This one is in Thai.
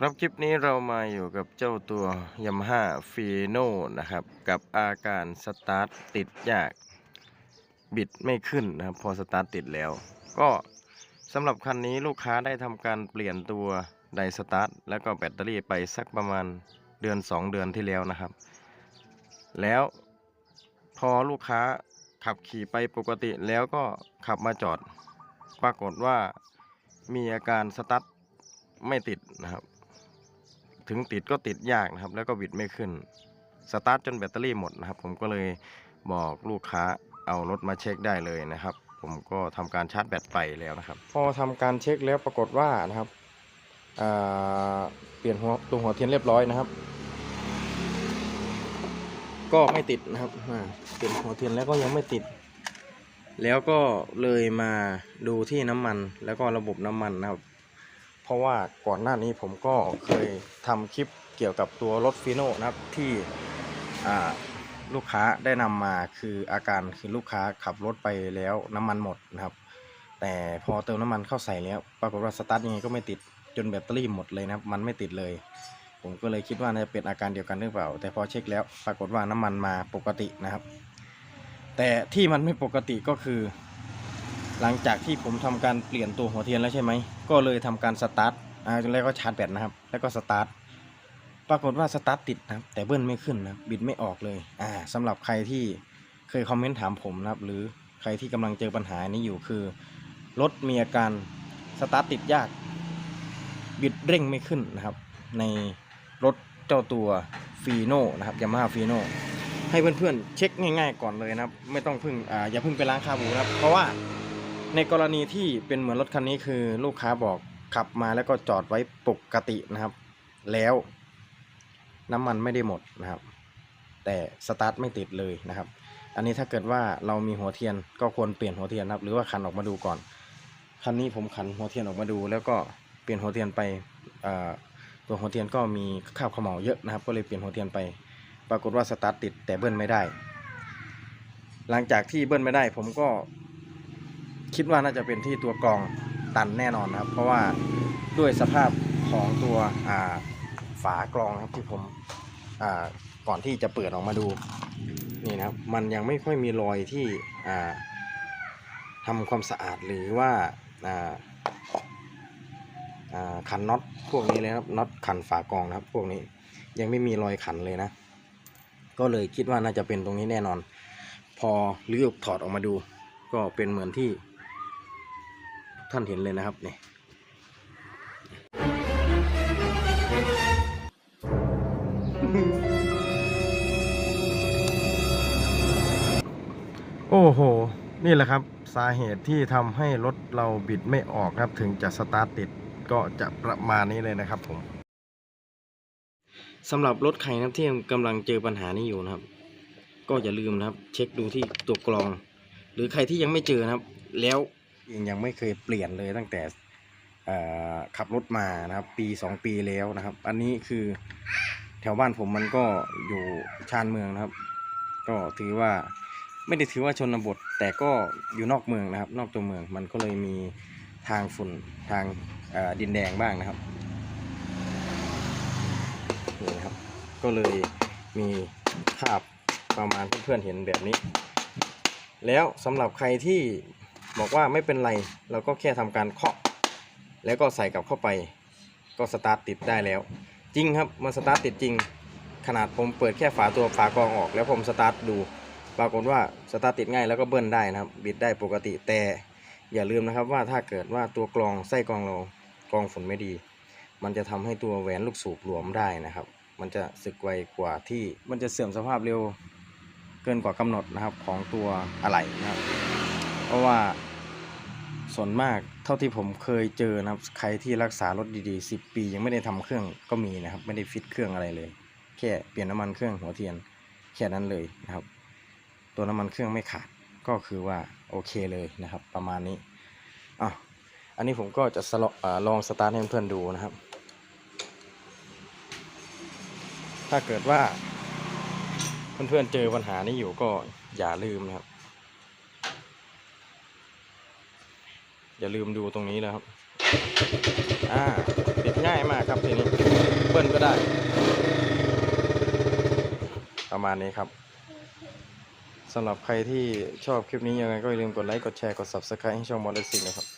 ครับคลิปนี้เรามาอยู่กับเจ้าตัว Yamaha f i n o นะครับ กับอาการสตาร์ทติดยาก บิดไม่ขึ้นนะครับ พอสตาร์ทติดแล้ว ก็สำหรับคันนี้ลูกค้าได้ทำการเปลี่ยนตัวไดสตาร์ทแล้วก็แบตเตอรี่ไปสักประมาณเดือน 2 เดือนที่แล้วนะครับ แล้วพอลูกค้าขับขี่ไปปกติแล้วก็ขับมาจอด ปรากฏว่ามีอาการสตาร์ทไม่ติดนะครับ ถึงติดก็ติดยากนะครับ แล้วก็บิดไม่ขึ้น สตาร์ทจนแบตเตอรี่หมดนะครับ ผมก็เลยบอกลูกค้าเอารถมาเช็คได้เลยนะครับ ผมก็ทำการชาร์จแบตไปแล้วนะครับ พอทำการเช็คแล้วปรากฏว่านะครับเปลี่ยนหัวตัวหัวเทียนเรียบร้อยนะครับ ก็ไม่ติดนะครับเปลี่ยนหัวเทียนแล้วก็ยังไม่ติด แล้วก็เลยมาดูที่น้ำมันแล้วก็ระบบน้ำมันนะครับ เพราะว่าก่อนหน้านี้ผมก็เคยทำคลิปเกี่ยวกับตัวรถฟิโนนะครับที่ลูกค้าได้นำมาคืออาการคือลูกค้าขับรถไปแล้วน้ำมันหมดนะครับ แต่พอเติมน้ำมันเข้าใส่แล้วปรากฏว่าสตาร์ทยังไงก็ไม่ติดจนแบตเตอรี่หมดเลยนะครับ มันไม่ติดเลย ผมก็เลยคิดว่าน่าจะเป็นอาการเดียวกันหรือเปล่า แต่พอเช็คแล้วปรากฏว่าน้ำมันมาปกตินะครับ แต่ที่มันไม่ปกติก็คือ หลังจากที่ผมทำการเปลี่ยนตัวหัวเทียนแล้วใช่ไหม ก็เลยทำการสตาร์ทอ่าแล้วก็ชาร์จแบตนะครับ แล้วก็สตาร์ท ปรากฏว่าสตาร์ทติดนะครับ แต่เบิ้ลไม่ขึ้นนะ บิดไม่ออกเลย อ่าสำหรับใครที่เคยคอมเมนต์ถามผมนะครับ หรือใครที่กำลังเจอปัญหานี้อยู่คือ รถมีอาการสตาร์ทติดยาก บิดเร่งไม่ขึ้นนะครับ ในรถเจ้าตัวฟีโน่นะครับยามาฮ่าฟีโน่ให้เพื่อนๆเช็คง่าย ๆ ก่อนเลยนะครับ ไม่ต้องพึ่งอ่าอย่าพึ่งไปล้างคาบูนะครับ เพราะว่า ในกรณีที่เป็นเหมือนรถคันนี้คือลูกค้าบอกขับมาแล้วก็จอดไว้ปกตินะครับ แล้วน้ำมันไม่ได้หมดนะครับ แต่สตาร์ทไม่ติดเลยนะครับ อันนี้ถ้าเกิดว่าเรามีหัวเทียนก็ควรเปลี่ยนหัวเทียนนะครับ หรือว่าขันออกมาดูก่อนคันนี้ผมขันหัวเทียนออกมาดู แล้วก็เปลี่ยนหัวเทียนไปตัวหัวเทียนก็มีคราบเขม่าเยอะนะครับ ก็เลยเปลี่ยนหัวเทียนไป ปรากฏว่าสตาร์ทติดแต่เบิ้ลไม่ได้ หลังจากที่เบิ้ลไม่ได้ ผมก็ คิดว่าน่าจะเป็นที่ตัวกรองตันแน่นอนนะครับ เพราะว่าด้วยสภาพของตัวฝากรองครับที่ผมก่อนที่จะเปิดออกมาดูนี่นะครับมันยังไม่ค่อยมีรอยที่ทำความสะอาดหรือว่าขันน็อตพวกนี้เลยครับน็อตขันฝากรองนะครับ พวกนี้ยังไม่มีรอยขันเลยนะ ก็เลยคิดว่าน่าจะเป็นตรงนี้แน่นอน พอลื้อถอดออกมาดู ก็เป็นเหมือนที่ ท่านเห็นเลยนะครับนี่โอ้โห นี่แหละครับสาเหตุที่ทำให้รถเราบิดไม่ออกครับ ถึงจะสตาร์ทติดก็จะประมาณนี้เลยนะครับผมสำหรับรถใครนะครับที่กำลังเจอปัญหานี้อยู่นะครับ ก็อย่าลืมนะครับ เช็คดูที่ตัวกรอง หรือใครที่ยังไม่เจอนะครับ แล้ว ยังยังไม่เคยเปลี่ยนเลยตั้งแต่ขับรถมานะครับ ปีสองปีแล้วนะครับ อันนี้คือแถวบ้านผมมันก็อยู่ชานเมืองนะครับ ก็ถือว่าไม่ได้ถือว่าชนบท แต่ก็อยู่นอกเมืองนะครับ นอกตัวเมืองมันก็เลยมีทางฝุ่นทางดินแดงบ้างนะครับนี่นะครับ ก็เลยมีภาพประมาณเพื่อนๆเห็นแบบนี้ แล้วสำหรับใครที่ บอกว่าไม่เป็นไร เราก็แค่ทำการเคาะ แล้วก็ใส่กลับเข้าไป ก็สตาร์ทติดได้แล้ว จริงครับมันสตาร์ทติดจริง ขนาดผมเปิดแค่ฝาตัวฝากรองออก แล้วผมสตาร์ทดู ปรากฏว่าสตาร์ทติดง่ายแล้วก็เบิ้ลได้นะครับ บิดได้ปกติแต่อย่าลืมนะครับว่าถ้าเกิดว่าตัวกรองไส้กรองเรากรองฝุ่นไม่ดี มันจะทำให้ตัวแหวนลูกสูบหลวมได้นะครับ มันจะสึกไวกว่าที่มันจะเสื่อมสภาพเร็วเกินกว่ากำหนดนะครับของตัวอะไหล่นะครับ เพราะว่า ส่วนมากเท่าที่ผมเคยเจอนะครับ ใครที่รักษารถดีๆ 10 ปียังไม่ได้ทำเครื่องก็มีนะครับ ไม่ได้ฟิตเครื่องอะไรเลย แค่เปลี่ยนน้ำมันเครื่องหัวเทียนแค่นั้นเลยนะครับ ตัวน้ำมันเครื่องไม่ขาดก็คือว่าโอเคเลยนะครับ ประมาณนี้อะอันนี้ผมก็จะสลออาลองสตาร์ทให้เพื่อนๆดูนะครับ ถ้าเกิดว่าเพื่อนๆเจอปัญหานี้อยู่ก็อย่าลืมนะครับ อย่าลืมดูตรงนี้นะครับ อ่าปิดง่ายมากครับทีนี้เบิ้ลก็ได้ ประมาณนี้ครับสำหรับใครที่ชอบคลิปนี้ยังไงก็อย่าลืมกดไลค์ กดแชร์ กด Subscribe ให้ช่องมอเตอร์ซิงนะครับ